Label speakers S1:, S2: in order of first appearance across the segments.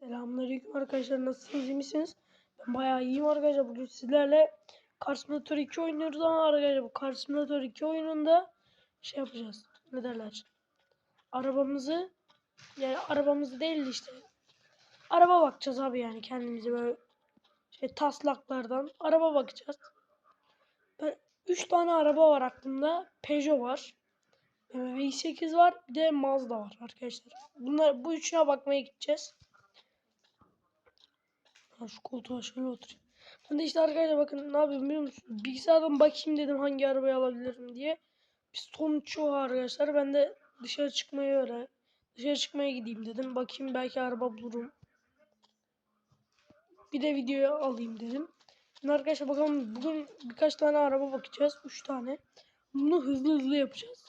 S1: Selamünaleyküm arkadaşlar. Nasılsınız? iyi misiniz? Ben bayağı iyiyim arkadaşlar. Bugün sizlerle Car Simulator 2 oynuyoruz ama arkadaşlar bu Car Simulator 2 oyununda şey yapacağız. Ne derler? Arabamızı yani arabamızı değil de işte araba bakacağız abi yani kendimize böyle şey taslaklardan araba bakacağız. Ben 3 tane araba var aklımda. Peugeot var. BMW i8 var. Bir de Mazda var arkadaşlar. Bunlar bu üçüne bakmaya gideceğiz. Ha, şu koltuğa şöyle oturayım. Ben de işte arkadaşlar bakın ne yapıyorum biliyor musunuz? Bilgisayardan bakayım dedim hangi arabayı alabilirim diye. Piston çoğu arkadaşlar. Ben de dışarı çıkmayı öyle. Dışarı çıkmaya gideyim dedim. Bakayım belki araba bulurum. Bir de videoya alayım dedim. Şimdi arkadaşlar bakalım bugün birkaç tane araba bakacağız. 3 tane. Bunu hızlı hızlı yapacağız.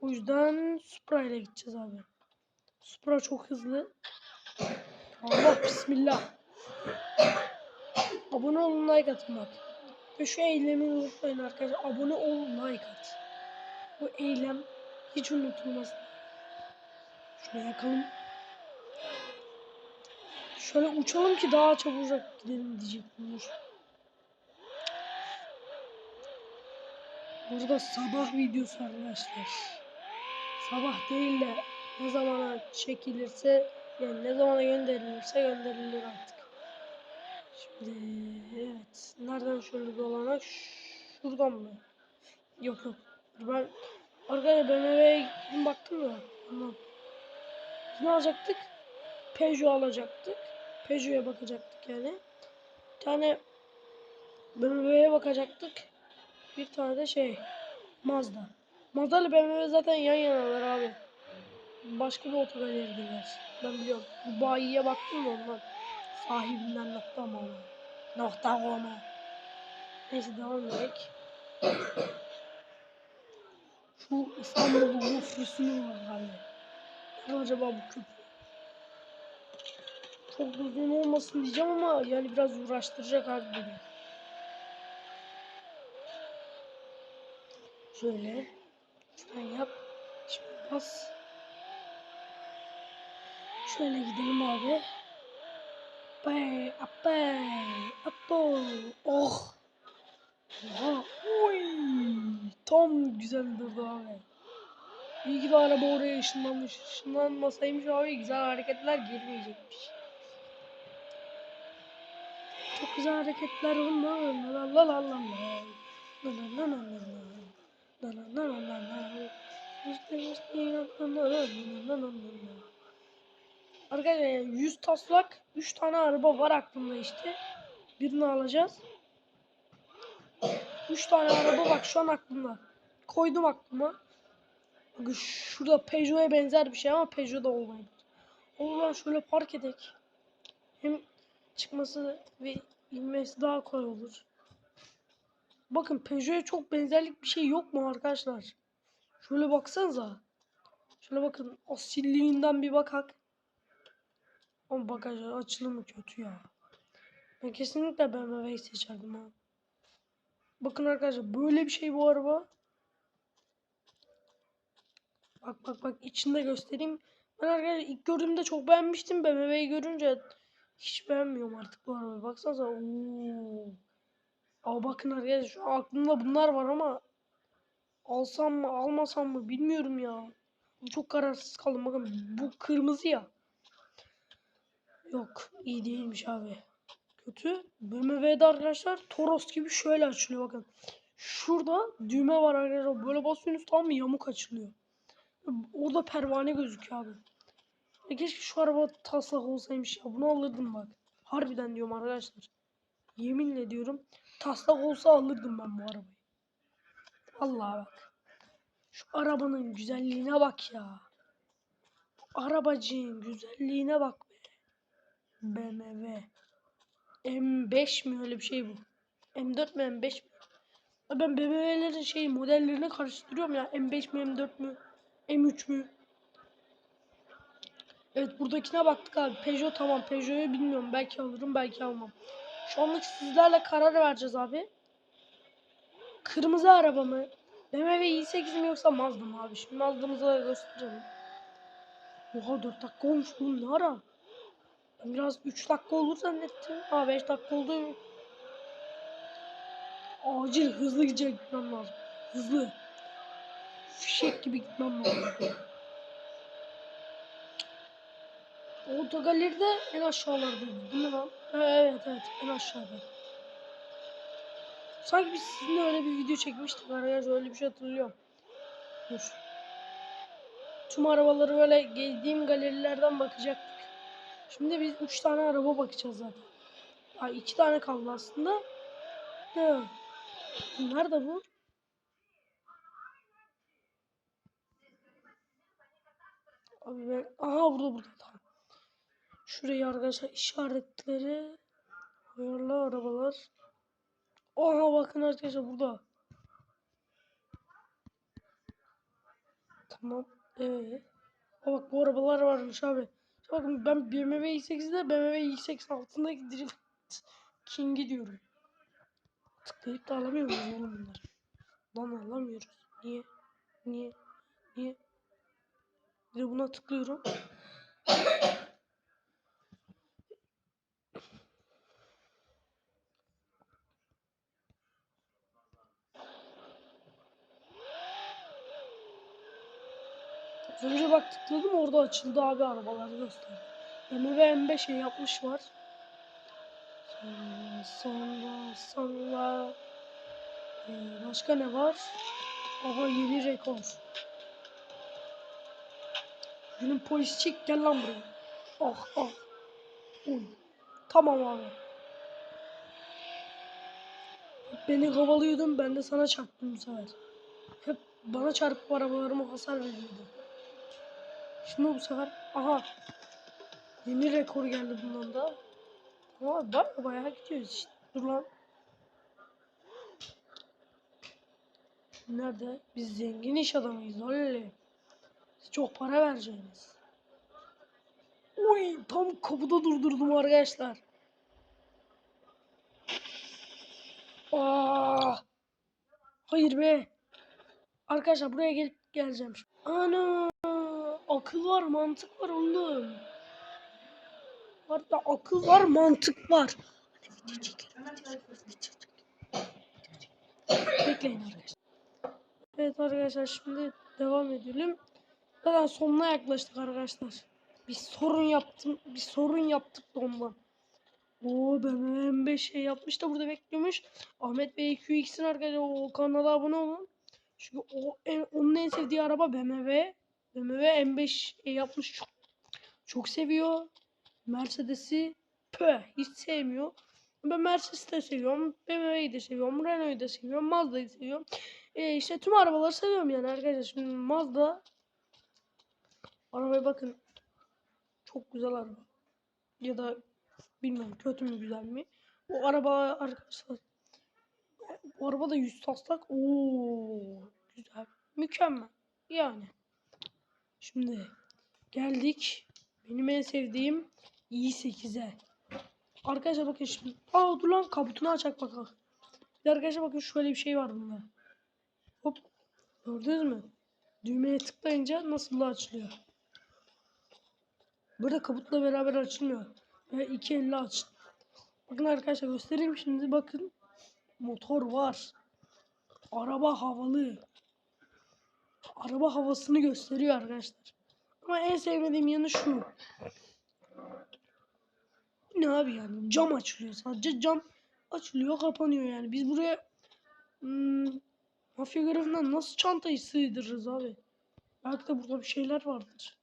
S1: O yüzden Supra ile gideceğiz abi. Supra çok hızlı. Allah bismillah. Abone olun like atın bak. Ve şu eylemi unutmayın arkadaşlar. Abone ol like at. Bu eylem hiç unutulmaz. Şunu yakalım. Şöyle uçalım ki daha çabucak gidelim diyecektim. Dur. Burada sabah videosu arkadaşlar. Sabah değil de ne zamana çekilirse yani ne zamana gönderilirse gönderilir artık. Şimdi evet. Nereden şöyle dolanak? Şuradan mı? Yok yok. Ben arkadaşlar BMW'ye gittim baktım da. Tamam. Ne alacaktık? Peugeot alacaktık. Peugeot'a bakacaktık yani. Bir tane BMW'ye bakacaktık. Bir tane de şey Mazda. Mazda ile BMW zaten yan yanalar abi. Başka bir otogalerideler. Ben biliyorum. Bu bayiye baktım mı ondan. Sahibinden nokta mı ama. Nokta ama. Neyse devam edelim. Şu İstanbul'un köprüsünün var hani. Ne acaba bu köprü? Çok uzun olmasın diyeceğim ama yani biraz uğraştıracak abi beni. Şöyle. Şuradan yap. Şimdi bas. Şöyle gidelim abi. Bay, abay, apo. Oh. Oha. Oy. Tam güzel durdu abi. İyi ki de araba oraya ışınlanmış. Işınlanmasaymış abi güzel hareketler girmeyecekmiş. Çok güzel hareketler onlar. La la la la la. La la la la la la. La la la la işte la la la la la la la. Arkadaşlar 100 taslak 3 tane araba var aklımda işte. Birini alacağız. 3 tane araba bak şu an aklımda. Koydum aklıma. Bakın şurada Peugeot'a benzer bir şey ama Peugeot da olmayabilir. O zaman şöyle park edek. Hem çıkması ve inmesi daha kolay olur. Bakın Peugeot'a çok benzerlik bir şey yok mu arkadaşlar? Şöyle baksanıza. Şöyle bakın asilliğinden bir bakak. Ama bagaj açılımı kötü ya. Ben kesinlikle BMW'yi seçerdim ha. Bakın arkadaşlar böyle bir şey bu araba. Bak bak bak içinde göstereyim. Ben arkadaşlar ilk gördüğümde çok beğenmiştim. BMW'yi görünce hiç beğenmiyorum artık bu arabayı. Baksanıza. Oo. Aa bakın arkadaşlar şu aklımda bunlar var ama alsam mı almasam mı bilmiyorum ya. Çok kararsız kaldım. Bakın bu kırmızı ya. Yok iyi değilmiş abi. Kötü. BMW'de arkadaşlar Toros gibi şöyle açılıyor bakın. Şurada düğme var arkadaşlar. Böyle basıyorsunuz tam yamuk açılıyor. Orada pervane gözüküyor abi. Ya keşke şu araba taslak olsaymış ya. Bunu alırdım bak. Harbiden diyorum arkadaşlar. Yeminle diyorum. Taslak olsa alırdım ben bu arabayı. Vallahi bak. Şu arabanın güzelliğine bak ya. Arabacığın güzelliğine bak. BMW. M5 mi öyle bir şey bu? M4 mü M5 mi? Ben BMW'lerin şey modellerini karıştırıyorum ya. M5 mi M4 mü? M3 mü? Evet buradakine baktık abi. Peugeot tamam. Peugeot'u bilmiyorum. Belki alırım belki almam. Şu anlık sizlerle karar vereceğiz abi. Kırmızı araba mı? BMW i8 mi yoksa Mazda mı abi? Şimdi Mazda'mızı da gösterelim. Oha 4 dakika olmuş bu ne ara? Biraz 3 dakika olur zannettim. Ha 5 dakika oldu. Acil hızlı gidecek gitmem lazım. Hızlı. Fişek gibi gitmem lazım. Otogaleride en aşağılardaydı değil mi lan? Ha, Evet evet en aşağıda. Sanki biz sizinle öyle bir video çekmiştik arkadaşlar öyle bir şey hatırlıyorum. Dur. Tüm arabaları böyle gezdiğim galerilerden bakacaktık. Şimdi biz 3 tane araba bakacağız zaten. Ay 2 tane kaldı aslında. Ne? Nerede bu? Abi ben... Aha burada burada tamam. Şuraya arkadaşlar işaretleri ayarla arabalar. Aha bakın arkadaşlar burada. Tamam. Evet. Aa, bak bu arabalar varmış abi. Bakın ben BMW i8'de BMW i8 altındaki Drift King'i diyorum. Tıklayıp da alamıyor muyuz oğlum bunları? Lan alamıyoruz. Niye? Niye? Niye? Bir de buna tıklıyorum. Az önce bak tıkladım orada açıldı abi arabaları göster. BMW M5 şey yapmış var. Sonra sonra sonra Ee, başka ne var? Aha yeni rekor. Günün polis çek gel lan buraya. Ah ah. Uy. Tamam abi. Beni havalıyordun ben de sana çarptım bu sefer. Hep bana çarpıp arabalarıma hasar veriyordu. Şimdi bu sefer aha yeni rekor geldi bundan da. Ama baya bayağı gidiyoruz işte. Dur lan. Nerede? Biz zengin iş adamıyız öyle. Çok para vereceğiniz. Uy tam kapıda durdurdum arkadaşlar. Aa! Hayır be. Arkadaşlar buraya gelip geleceğim. Ana! Akıl var, mantık var oğlum. Var da akıl var, mantık var. Hadi video çekelim. Bekleyin arkadaşlar. Evet arkadaşlar şimdi devam edelim. Zaten sonuna yaklaştık arkadaşlar. Bir sorun yaptım, bir sorun yaptık da ondan. Oo BMW M5 şey yapmış da burada bekliyormuş. Ahmet Bey QX'in arkadaşlar o kanala abone olun. Çünkü o en, onun en sevdiği araba BMW. BMW M5 şey yapmış çok, çok seviyor. Mercedes'i pö hiç sevmiyor. Ben Mercedes'i de seviyorum. BMW'yi de seviyorum. Renault'u da seviyorum. Mazda'yı seviyorum. E işte tüm arabaları seviyorum yani arkadaşlar. Şimdi Mazda arabaya bakın. Çok güzel araba. Ya da bilmiyorum kötü mü güzel mi? O araba arkadaşlar. Bu araba da 100 taslak. Oo güzel. Mükemmel. Yani. Şimdi geldik. Benim en sevdiğim i8'e. Arkadaşlar bakın şimdi. Aa dur lan kaputunu açak bakalım. Bir arkadaşlar bakın şöyle bir şey var bunda. Hop. Gördünüz mü? Düğmeye tıklayınca nasıl da açılıyor. Burada kaputla beraber açılmıyor. Ve iki elle aç. Bakın arkadaşlar göstereyim şimdi bakın. Motor var. Araba havalı. Araba havasını gösteriyor arkadaşlar. Ama en sevmediğim yanı şu. Ne abi yani cam açılıyor sadece cam açılıyor kapanıyor yani. Biz buraya hmm, mafya görevinden nasıl çantayı sığdırırız abi? Belki de burada bir şeyler vardır.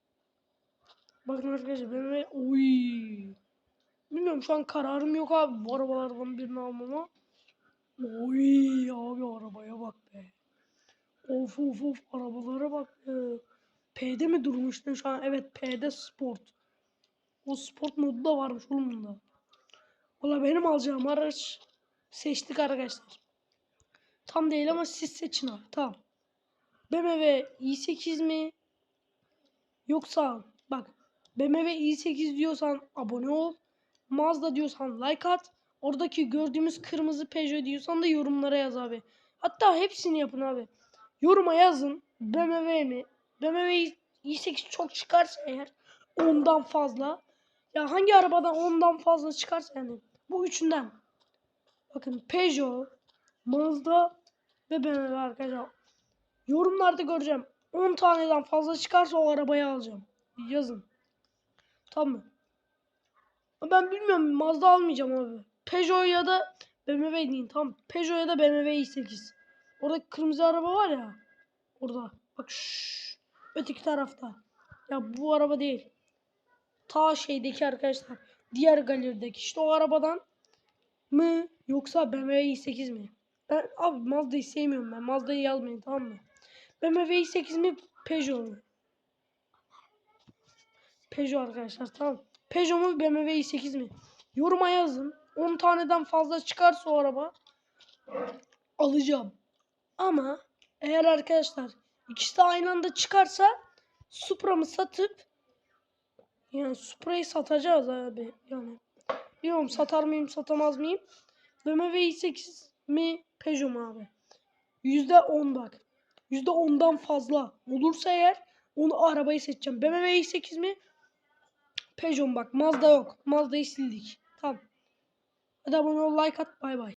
S1: Bakın arkadaşlar BMW oy. Bilmiyorum şu an kararım yok abi bu arabalardan birini almama. Oy abi arabaya bak be. Of of of arabalara bak be. P'de mi durmuştun şu an? Evet P'de sport. O sport modu da varmış oğlum bunda. Valla benim alacağım araç seçtik arkadaşlar. Tam değil ama siz seçin abi. Tamam. BMW i8 mi? Yoksa bak BMW i8 diyorsan abone ol. Mazda diyorsan like at. Oradaki gördüğümüz kırmızı Peugeot diyorsan da yorumlara yaz abi. Hatta hepsini yapın abi. Yoruma yazın. BMW mi? BMW i8 çok çıkarsa eğer ondan fazla Ya hangi arabadan ondan fazla çıkarsa yani. Bu üçünden. Bakın Peugeot, Mazda ve BMW arkadaşlar. Yorumlarda göreceğim. 10 taneden fazla çıkarsa o arabayı alacağım. Yazın. Tamam mı? Ben bilmiyorum Mazda almayacağım abi. Peugeot ya da BMW deyin tamam. Peugeot ya da BMW i8. Orada kırmızı araba var ya. Orada. Bak şşş. Öteki tarafta. Ya bu araba değil. Ta şeydeki arkadaşlar. Diğer galerideki. İşte o arabadan mı yoksa BMW i8 mi? Ben abi Mazda'yı sevmiyorum ben. Mazda'yı yazmayın tamam mı? BMW i8 mi Peugeot mu? Peugeot arkadaşlar tamam. Peugeot mu BMW i8 mi? Yoruma yazın. 10 taneden fazla çıkarsa o araba alacağım. Ama eğer arkadaşlar ikisi de aynı anda çıkarsa Supra'mı satıp yani Supra'yı satacağız abi yani. Bilmiyorum satar mıyım satamaz mıyım? BMW i8 mi Peugeot mu abi? %10 bak. %10'dan fazla olursa eğer onu arabayı seçeceğim. BMW i8 mi? Peugeot bak Mazda yok. Mazda'yı sildik. Tamam. Hadi abone ol like at bay bay.